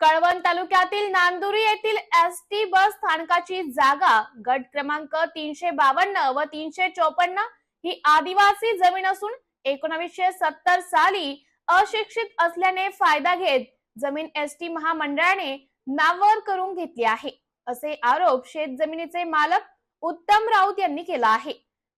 कळवण तालुक्यातील नांदुरी येथील S T bus स्थानकाची जागा गट क्रमांक तीनशे बावन्न व तीनशे चोपन्न ही आदिवासी जमीन असून एकोणवीसशे सत्तर साली अशिक्षित असल्याने फायदा घेत जमीन एस टी महामंडळाने नावर करून घेतली आहे. असे आरोप शेत जमिनीचे मालक उत्तम राऊत यांनी केला आहे.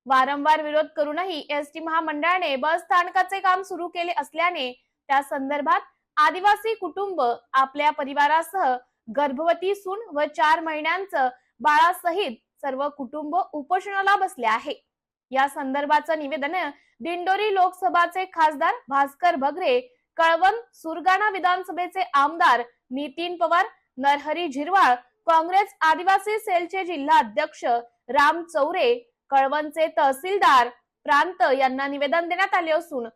वारंवार विरोध करूनही एस टी महामंडळाने बस स्थानकाचे काम सुरू केले असल्याने त्या संदर्भात आदिवासी कुटुंब आपल्या परिवारासह गर्भवती सून व चार महिन्यांचं बाळासहित सर्व कुटुंब उपोषणाला बसले आहे. या संदर्भाचं निवेदन दिंडोरी लोकसभाचे खासदार भास्कर भगरे कळवण सुरगाणा विधानसभेचे आमदार नितीन पवार नरहरी झिरवाळ काँग्रेस आदिवासी सेलचे जिल्हा अध्यक्ष राम चौरे कळवणचे तहसीलदार प्रांत यांना निवेदन देण्यात आले असून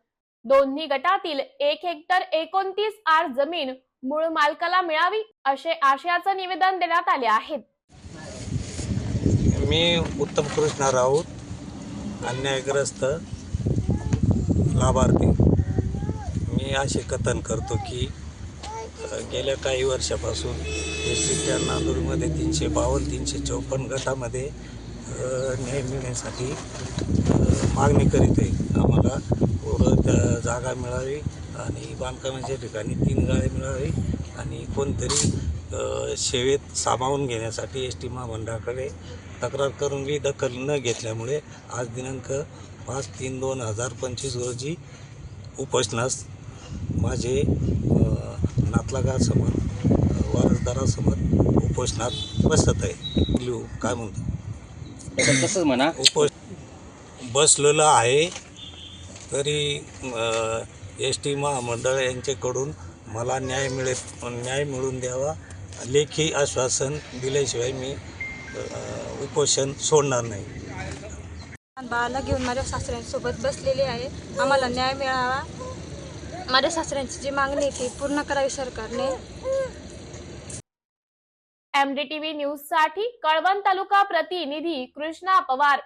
दोन्ही गटातील एक हेक्टर एकोणतीस आर जमीन मूळ मालकाला मिळावी असे आशयाचं निवेदन देण्यात आले आहे. मी उत्तम कृष्ण राऊत अन्यायग्रस्त लाभार्थी. मी असे कथन करतो की गेल्या काही वर्षापासून डिस्ट्रिक्टच्या नांदूरमध्ये तीनशे बावन्न तीनशे चौपन्न गटामध्ये न्याय मिळण्यासाठी मागणी करीत आहे. आम्हाला जागा मिळावी आणि बांधकामाच्या ठिकाणी तीन गाळे मिळावी आणि कोणतरी सेवेत सामावून घेण्यासाठी एस टी महामंडळाकडे तक्रार करून मी दखल न घेतल्यामुळे आज दिनांक पाच तीन दोन हजार पंचवीस रोजी उपोषणास माझे नातलागासमोर वारसदारासमोर उपोषणात बसत आहे. लिहू काय म्हणतो? तसंच म्हणा. उपोष बसलेलं आहे. तरी एस टी महामंडळ यांच्याकडून मला न्याय मिळेल न्याय मिळवून द्यावा. लेखी आश्वासन दिल्याशिवाय मी उपोषण सोडणार नाही. बाळाला घेऊन माझ्या सासऱ्यांसोबत बसलेली आहे. आम्हाला न्याय मिळावा. माझ्या सासऱ्यांची जी मागणी आहे ती पूर्ण करावी सरकारने. एमडीटीव्ही न्यूजसाठी कळवण तालुका प्रतिनिधी कृष्णा पवार.